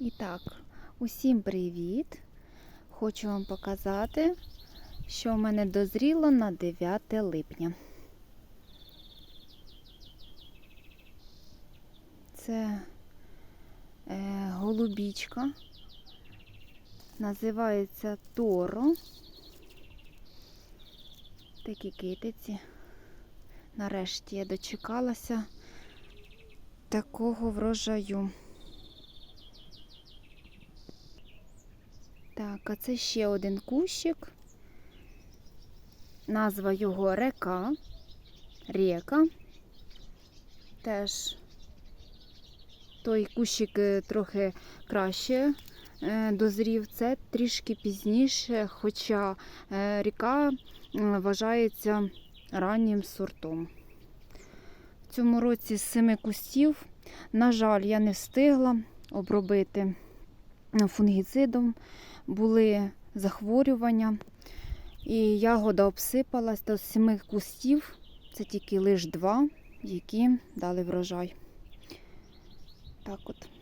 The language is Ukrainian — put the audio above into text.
І так, усім привіт! Хочу вам показати, що в мене дозріло на 9 липня. Це е, голубічка, називається Торо. Такі китиці. Нарешті я дочекалася такого врожаю. Так, а це ще один кущик. Назва його река. Река. Теж той кущик е, трохи краще е, дозрів. Це трішки пізніше, хоча е, ріка вважається раннім сортом. В цьому році з семи кустів, на жаль, я не встигла обробити фунгіцидом були захворювання, і ягода обсипалась до семи кустів. Це тільки лише два, які дали врожай. Так от.